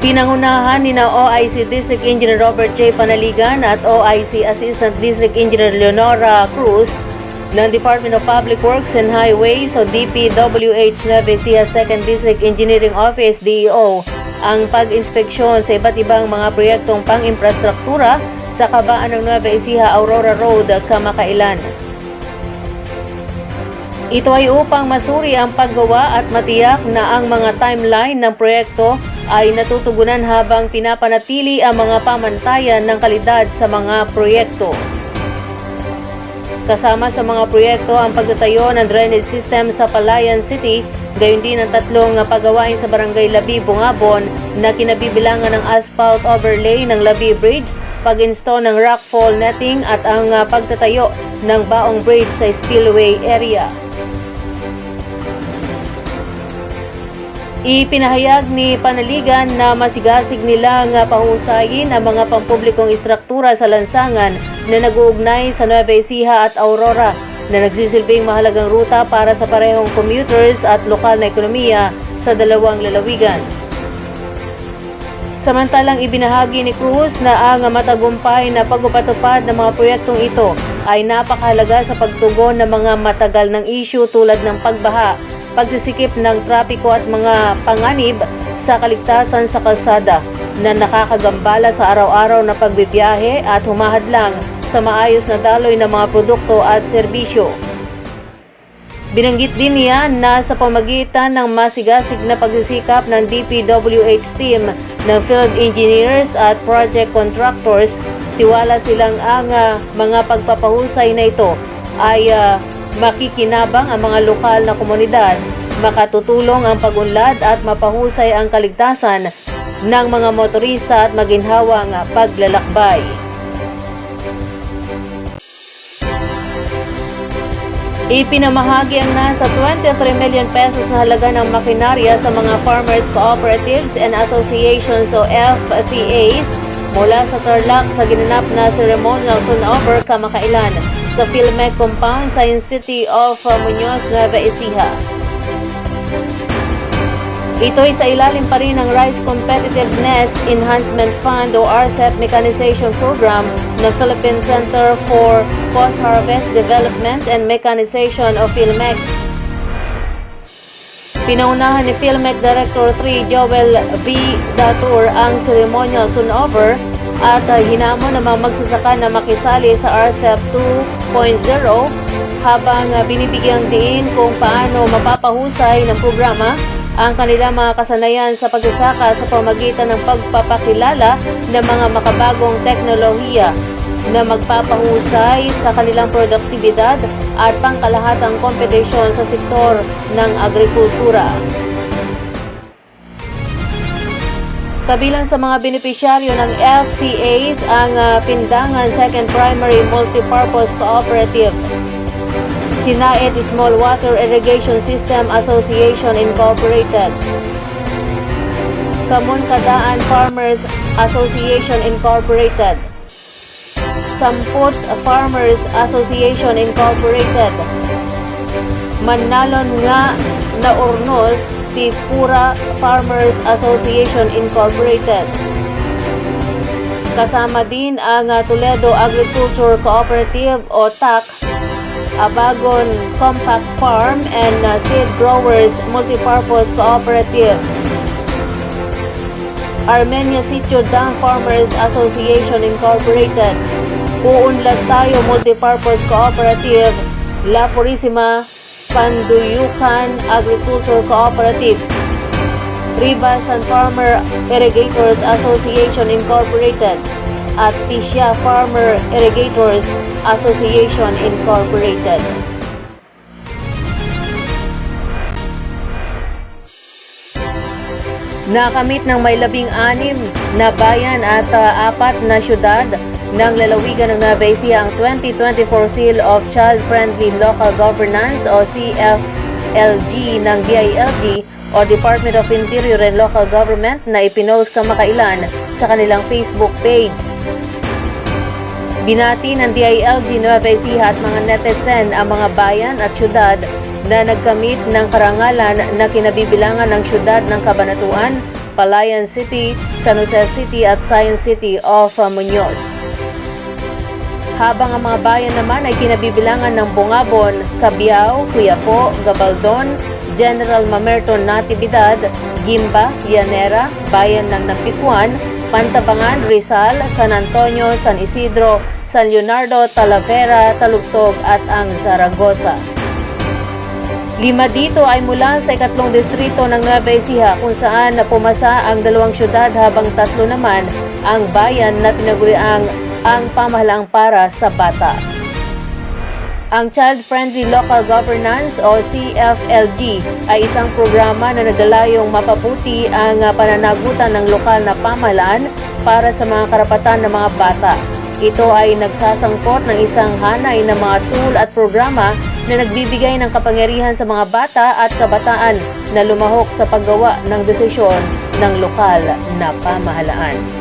Pinangunahan ni na OIC District Engineer Robert J. Panaligan at OIC Assistant District Engineer Leonora Cruz ng Department of Public Works and Highways o DPWH Nueva Ecija 2nd District Engineering Office DEO ang pag-inspeksyon sa iba't ibang mga proyektong pang-infrastruktura sa kabaan ng Nueva Ecija Aurora Road, Kamakailan. Ito ay upang masuri ang paggawa at matiyak na ang mga timeline ng proyekto ay natutugunan habang pinapanatili ang mga pamantayan ng kalidad sa mga proyekto. Kasama sa mga proyekto ang pagtatayo ng drainage system sa Palayan City, gayon din ang tatlong pagawain sa Barangay Labi, Bungabon na kinabibilangan ng asphalt overlay ng Labi Bridge, pag-install ng rockfall netting at ang pagtatayo ng baong bridge sa spillway area. Ipinahayag ni Panaligan na masigasig nilang pahusayin ang mga pampublikong istruktura sa lansangan na nag-uugnay sa Nueva Ecija at Aurora na nagsisilbing mahalagang ruta para sa parehong commuters at lokal na ekonomiya sa dalawang lalawigan. Samantalang ibinahagi ni Cruz na ang matagumpay na pagpapatupad ng mga proyektong ito ay napakahalaga sa pagtugon ng mga matagal ng issue tulad ng pagbaha, pagsisikip ng trapiko at mga panganib sa kaligtasan sa kalsada na nakakagambala sa araw-araw na pagbibiyahe at humahadlang sa maayos na daloy ng mga produkto at serbisyo. Binanggit din niya na sa pamagitan ng masigasig na pagsisikap ng DPWH team ng field engineers at project contractors, tiwala silang ang ah, mga pagpapahusay na ito ay ah, makikinabang ang mga lokal na komunidad, makatutulong ang pagunlad at mapahusay ang kaligtasan ng mga motorista at maginhawang paglalakbay. Ipinamahagi ang nasa 23 million pesos na halaga ng makinarya sa mga farmers cooperatives and associations o FCAs mula sa Tarlac sa ginanap na ceremonial turnover kamakailan sa Philmec Compound sa City of Muñoz, Nueva Ecija. Ito ay sa ilalim pa rin ng Rice Competitiveness Enhancement Fund o RCEP Mechanization Program ng Philippine Center for Post-Harvest Development and Mechanization o PhilMec. Pinaunahan ni PhilMec Director 3 Joel V. Datur ang ceremonial turnover at uh, hinamon ng mga magsasaka na makisali sa RCEP 2.0 habang uh, binibigyang diin kung paano mapapahusay ng programa ang kanilang mga kasanayan sa pagsasaka sa pamagitan ng pagpapakilala ng mga makabagong teknolohiya na magpapahusay sa kanilang produktibidad at pangkalahatang kompetisyon sa sektor ng agrikultura. Kabilang sa mga benepisyaryo ng FCAs ang ah, Pindangan Second Primary Multipurpose Cooperative, Sinaet Small Water Irrigation System Association Incorporated, Kamun Kadaan Farmers Association Incorporated, Samput Farmers Association Incorporated, Manalon nga na Ornos Tipura Farmers Association Incorporated. Kasama din ang ah, Toledo Agriculture Cooperative o TAC, Abagon Compact Farm and ah, Seed Growers Multipurpose Cooperative. Armenia Sitio Dam Farmers Association Incorporated. Uunlad tayo Multipurpose Cooperative. La Purisima Panduyukan Agriculture Cooperative. Rivas and Farmer Irrigators Association Incorporated at Tisha Farmer Irrigators Association Incorporated. Nakamit ng may labing anim na bayan at uh, apat na syudad ng lalawigan ng Nueva Ecija ang 2024 Seal of Child-Friendly Local Governance o CFLG ng DILG o Department of Interior and Local Government na ipinost kamakailan sa kanilang Facebook page. Binati ng DILG Nueva Ecija at mga netizen ang mga bayan at syudad na nagkamit ng karangalan na kinabibilangan ng syudad ng Kabanatuan, Palayan City, San Jose City at Science City of uh, Muñoz. Habang ang mga bayan naman ay kinabibilangan ng Bungabon, Cabiao, Cuyapo, Gabaldon, General Mamerto Natividad, Gimba, Llanera, Bayan ng Napikuan, Pantabangan, Rizal, San Antonio, San Isidro, San Leonardo, Talavera, Talugtog at ang Zaragoza. Lima dito ay mula sa ikatlong distrito ng Nueva Ecija kung saan pumasa ang dalawang syudad habang tatlo naman ang bayan na tinaguriang ang pamahalaang para sa bata. Ang Child Friendly Local Governance o CFLG ay isang programa na naglalayong mapabuti ang pananagutan ng lokal na pamahalaan para sa mga karapatan ng mga bata. Ito ay nagsasangkot ng isang hanay ng mga tool at programa na nagbibigay ng kapangyarihan sa mga bata at kabataan na lumahok sa paggawa ng desisyon ng lokal na pamahalaan.